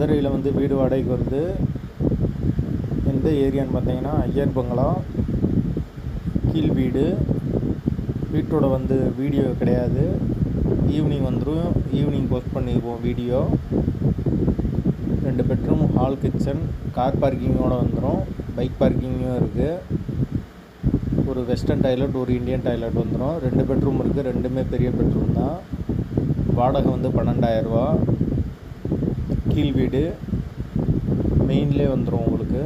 மதுரையில் வந்து வீடு வாடகைக்கு வருது எந்த ஏரியான்னு பார்த்தீங்கன்னா ஐயர் பங்களா கீழ் வீடு வீட்டோட வந்து வீடியோ கிடையாது. ஈவினிங் வந்துடும் ஈவினிங் போஸ்ட் பண்ணிடுவோம் வீடியோ. ரெண்டு பெட்ரூம் ஹால் கிச்சன் கார் பார்க்கிங்கோடு வந்துடும் பைக் பார்க்கிங்கும் இருக்குது ஒரு வெஸ்டர்ன் டாய்லெட் ஒரு இந்தியன் டாய்லெட் வந்துடும் ரெண்டு பெட்ரூம் இருக்குது ரெண்டுமே பெரிய பெட்ரூம் தான். வாடகை வந்து பன்னெண்டாயிரரூவா கீழ் வீடு. மெயின்லே வந்துடும் உங்களுக்கு.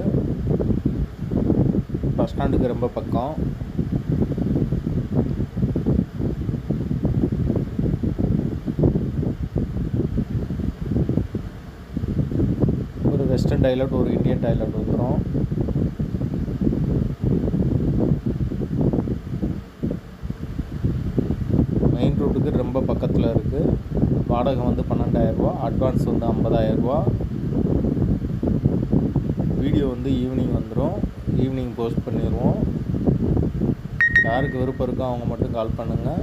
பஸ் ஸ்டாண்டுக்கு ரொம்ப பக்கம். ஒரு வெஸ்டர்ன் டைலட் ஒரு இந்தியன் டைலட் வந்துடும் மெயின் ரோட்டுக்கு ரொம்ப பக்கத்தில் இருக்குது வாடகை வந்து பன்னெண்டாயிரரூபா அட்வான்ஸ் வந்து ஐம்பதாயிரரூபா வீடியோ வந்து ஈவினிங் வந்துடும் ஈவினிங் போஸ்ட் பண்ணிடுவோம் யாருக்கு விருப்பம் இருக்கோ அவங்க மட்டும் கால் பண்ணுங்கள்